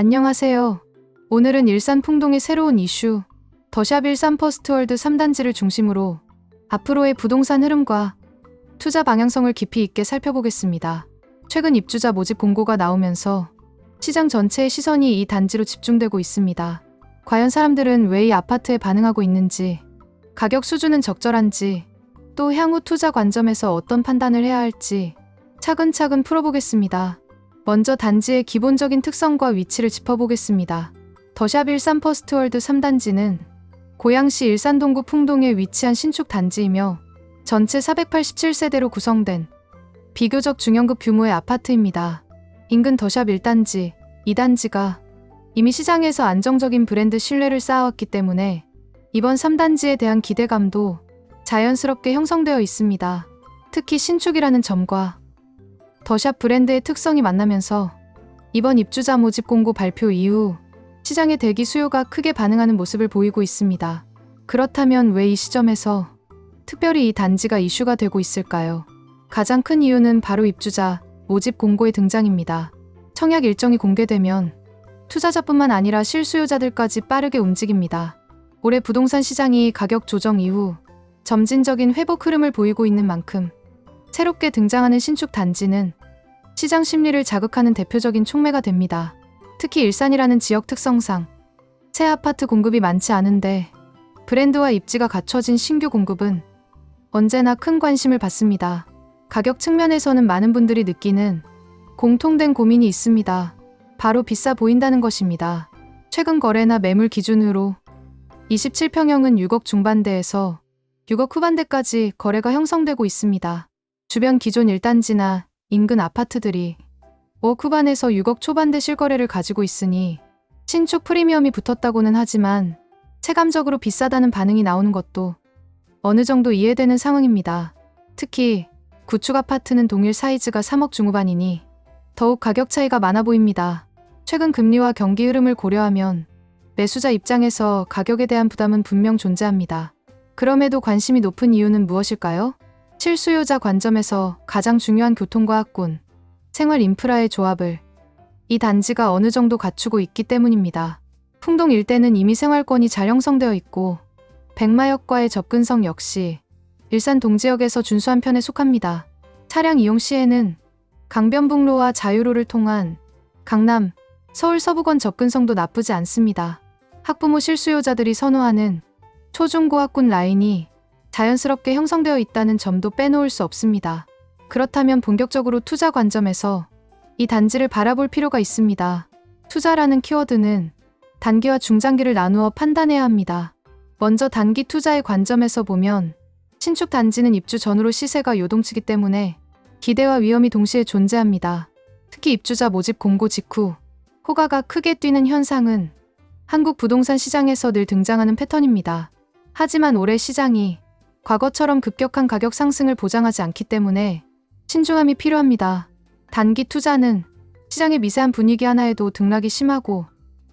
안녕하세요. 오늘은 일산 풍동의 새로운 이슈, 더샵 일산 퍼스트월드 3단지를 중심으로 앞으로의 부동산 흐름과 투자 방향성을 깊이 있게 살펴보겠습니다. 최근 입주자 모집 공고가 나오면서 시장 전체의 시선이 이 단지로 집중되고 있습니다. 과연 사람들은 왜 이 아파트에 반응하고 있는지, 가격 수준은 적절한지, 또 향후 투자 관점에서 어떤 판단을 해야 할지 차근차근 풀어보겠습니다. 먼저 단지의 기본적인 특성과 위치를 짚어보겠습니다. 더샵 일산 퍼스트월드 3단지는 고양시 일산동구 풍동에 위치한 신축 단지이며 전체 487세대로 구성된 비교적 중형급 규모의 아파트입니다. 인근 더샵 1단지, 2단지가 이미 시장에서 안정적인 브랜드 신뢰를 쌓아왔기 때문에 이번 3단지에 대한 기대감도 자연스럽게 형성되어 있습니다. 특히 신축이라는 점과 더샵 브랜드의 특성이 만나면서 이번 입주자 모집 공고 발표 이후 시장의 대기 수요가 크게 반응하는 모습을 보이고 있습니다. 그렇다면 왜 이 시점에서 특별히 이 단지가 이슈가 되고 있을까요? 가장 큰 이유는 바로 입주자 모집 공고의 등장입니다. 청약 일정이 공개되면 투자자뿐만 아니라 실수요자들까지 빠르게 움직입니다. 올해 부동산 시장이 가격 조정 이후 점진적인 회복 흐름을 보이고 있는 만큼 새롭게 등장하는 신축 단지는 시장 심리를 자극하는 대표적인 촉매가 됩니다. 특히 일산이라는 지역 특성상 새 아파트 공급이 많지 않은데 브랜드와 입지가 갖춰진 신규 공급은 언제나 큰 관심을 받습니다. 가격 측면에서는 많은 분들이 느끼는 공통된 고민이 있습니다. 바로 비싸 보인다는 것입니다. 최근 거래나 매물 기준으로 27평형은 6억 중반대에서 6억 후반대까지 거래가 형성되고 있습니다. 주변 기존 1단지나 인근 아파트들이 5억 후반에서 6억 초반대 실거래를 가지고 있으니 신축 프리미엄이 붙었다고는 하지만 체감적으로 비싸다는 반응이 나오는 것도 어느 정도 이해되는 상황입니다. 특히 구축 아파트는 동일 사이즈가 3억 중후반이니 더욱 가격 차이가 많아 보입니다. 최근 금리와 경기 흐름을 고려하면 매수자 입장에서 가격에 대한 부담은 분명 존재합니다. 그럼에도 관심이 높은 이유는 무엇일까요? 실수요자 관점에서 가장 중요한 교통과 학군, 생활 인프라의 조합을 이 단지가 어느 정도 갖추고 있기 때문입니다. 풍동 일대는 이미 생활권이 잘 형성되어 있고 백마역과의 접근성 역시 일산 동지역에서 준수한 편에 속합니다. 차량 이용 시에는 강변북로와 자유로를 통한 강남, 서울 서부권 접근성도 나쁘지 않습니다. 학부모 실수요자들이 선호하는 초중고학군 라인이 자연스럽게 형성되어 있다는 점도 빼놓을 수 없습니다. 그렇다면 본격적으로 투자 관점에서 이 단지를 바라볼 필요가 있습니다. 투자라는 키워드는 단기와 중장기를 나누어 판단해야 합니다. 먼저 단기 투자의 관점에서 보면 신축 단지는 입주 전후로 시세가 요동치기 때문에 기대와 위험이 동시에 존재합니다. 특히 입주자 모집 공고 직후 호가가 크게 뛰는 현상은 한국 부동산 시장에서 늘 등장하는 패턴입니다. 하지만 올해 시장이 과거처럼 급격한 가격 상승을 보장하지 않기 때문에 신중함이 필요합니다. 단기 투자는 시장의 미세한 분위기 하나에도 등락이 심하고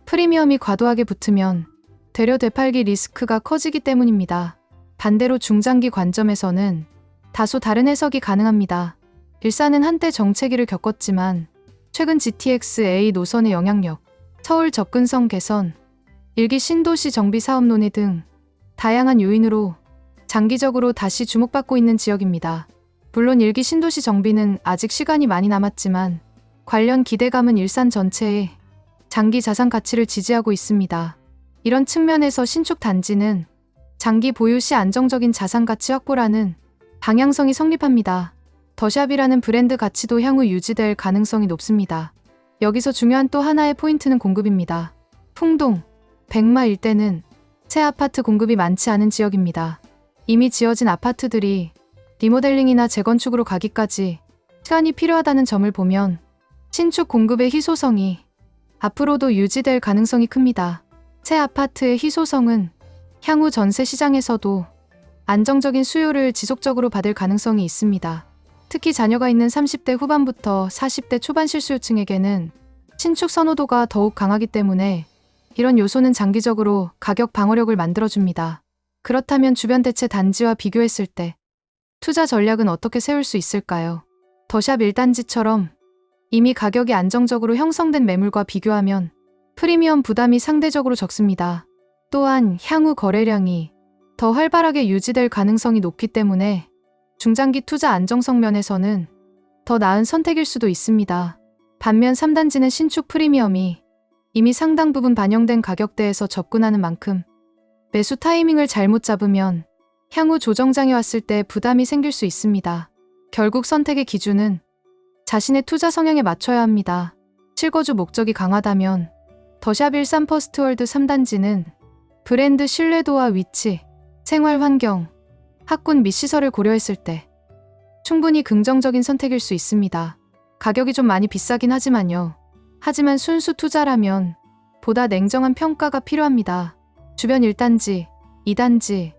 프리미엄이 과도하게 붙으면 되려 되팔기 리스크가 커지기 때문입니다. 반대로 중장기 관점에서는 다소 다른 해석이 가능합니다. 일산은 한때 정체기를 겪었지만 최근 GTX-A 노선의 영향력, 서울 접근성 개선, 일기 신도시 정비 사업 논의 등 다양한 요인으로 장기적으로 다시 주목받고 있는 지역입니다. 물론 일기 신도시 정비는 아직 시간이 많이 남았지만 관련 기대감은 일산 전체에 장기 자산 가치를 지지하고 있습니다. 이런 측면에서 신축 단지는 장기 보유 시 안정적인 자산 가치 확보라는 방향성이 성립합니다. 더샵이라는 브랜드 가치도 향후 유지될 가능성이 높습니다. 여기서 중요한 또 하나의 포인트는 공급입니다. 풍동, 백마 일대는 새 아파트 공급이 많지 않은 지역입니다. 이미 지어진 아파트들이 리모델링이나 재건축으로 가기까지 시간이 필요하다는 점을 보면 신축 공급의 희소성이 앞으로도 유지될 가능성이 큽니다. 새 아파트의 희소성은 향후 전세 시장에서도 안정적인 수요를 지속적으로 받을 가능성이 있습니다. 특히 자녀가 있는 30대 후반부터 40대 초반 실수요층에게는 신축 선호도가 더욱 강하기 때문에 이런 요소는 장기적으로 가격 방어력을 만들어줍니다. 그렇다면 주변 대체 단지와 비교했을 때 투자 전략은 어떻게 세울 수 있을까요? 더샵 1단지처럼 이미 가격이 안정적으로 형성된 매물과 비교하면 프리미엄 부담이 상대적으로 적습니다. 또한 향후 거래량이 더 활발하게 유지될 가능성이 높기 때문에 중장기 투자 안정성 면에서는 더 나은 선택일 수도 있습니다. 반면 3단지는 신축 프리미엄이 이미 상당 부분 반영된 가격대에서 접근하는 만큼 매수 타이밍을 잘못 잡으면 향후 조정장이 왔을 때 부담이 생길 수 있습니다. 결국 선택의 기준은 자신의 투자 성향에 맞춰야 합니다. 실거주 목적이 강하다면 더샵 13 퍼스트월드 3단지는 브랜드 신뢰도와 위치, 생활 환경, 학군 및 시설을 고려했을 때 충분히 긍정적인 선택일 수 있습니다. 가격이 좀 많이 비싸긴 하지만요. 하지만 순수 투자라면 보다 냉정한 평가가 필요합니다. 주변 1단지, 2단지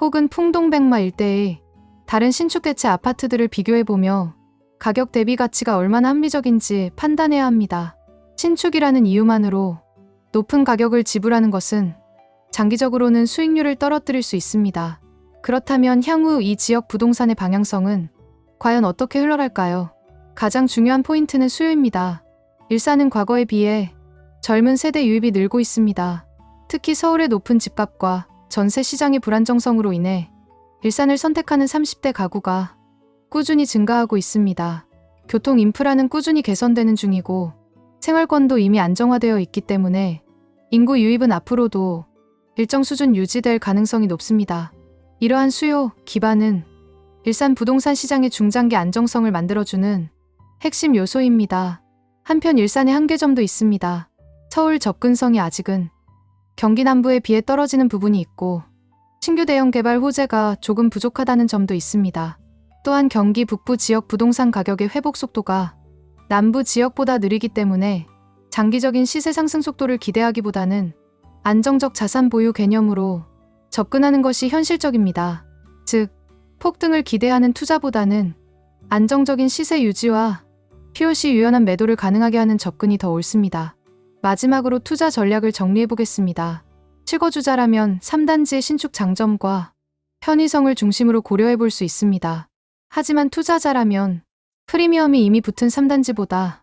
혹은 풍동백마 일대의 다른 신축 대체 아파트들을 비교해보며 가격 대비 가치가 얼마나 합리적인지 판단해야 합니다. 신축이라는 이유만으로 높은 가격을 지불하는 것은 장기적으로는 수익률을 떨어뜨릴 수 있습니다. 그렇다면 향후 이 지역 부동산의 방향성은 과연 어떻게 흘러갈까요? 가장 중요한 포인트는 수요입니다. 일산은 과거에 비해 젊은 세대 유입이 늘고 있습니다. 특히 서울의 높은 집값과 전세 시장의 불안정성으로 인해 일산을 선택하는 30대 가구가 꾸준히 증가하고 있습니다. 교통 인프라는 꾸준히 개선되는 중이고 생활권도 이미 안정화되어 있기 때문에 인구 유입은 앞으로도 일정 수준 유지될 가능성이 높습니다. 이러한 수요 기반은 일산 부동산 시장의 중장기 안정성을 만들어주는 핵심 요소입니다. 한편 일산의 한계점도 있습니다. 서울 접근성이 아직은 경기 남부에 비해 떨어지는 부분이 있고 신규 대형 개발 호재가 조금 부족하다는 점도 있습니다. 또한 경기 북부 지역 부동산 가격의 회복 속도가 남부 지역보다 느리기 때문에 장기적인 시세 상승 속도를 기대하기보다는 안정적 자산 보유 개념으로 접근하는 것이 현실적입니다. 즉, 폭등을 기대하는 투자보다는 안정적인 시세 유지와 POC 유연한 매도를 가능하게 하는 접근이 더 옳습니다. 마지막으로 투자 전략을 정리해 보겠습니다. 실거주자라면 3단지의 신축 장점과 편의성을 중심으로 고려해 볼 수 있습니다. 하지만 투자자라면 프리미엄이 이미 붙은 3단지보다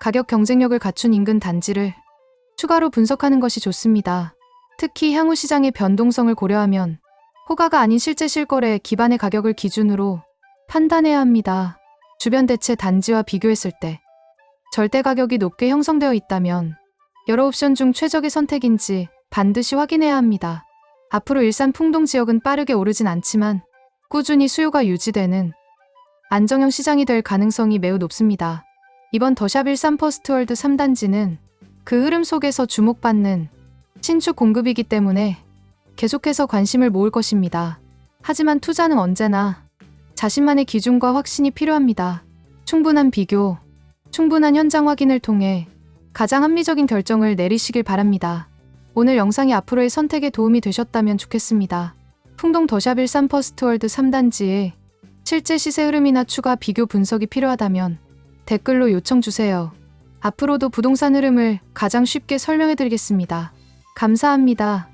가격 경쟁력을 갖춘 인근 단지를 추가로 분석하는 것이 좋습니다. 특히 향후 시장의 변동성을 고려하면 호가가 아닌 실제 실거래 기반의 가격을 기준으로 판단해야 합니다. 주변 대체 단지와 비교했을 때 절대 가격이 높게 형성되어 있다면 여러 옵션 중 최적의 선택인지 반드시 확인해야 합니다. 앞으로 일산 풍동 지역은 빠르게 오르진 않지만 꾸준히 수요가 유지되는 안정형 시장이 될 가능성이 매우 높습니다. 이번 더샵 일산 퍼스트월드 3단지는 그 흐름 속에서 주목받는 신축 공급이기 때문에 계속해서 관심을 모을 것입니다. 하지만 투자는 언제나 자신만의 기준과 확신이 필요합니다. 충분한 비교, 충분한 현장 확인을 통해 가장 합리적인 결정을 내리시길 바랍니다. 오늘 영상이 앞으로의 선택에 도움이 되셨다면 좋겠습니다. 풍동 더샵 일산 퍼스트월드 3단지의 실제 시세 흐름이나 추가 비교 분석이 필요하다면 댓글로 요청 주세요. 앞으로도 부동산 흐름을 가장 쉽게 설명해 드리겠습니다. 감사합니다.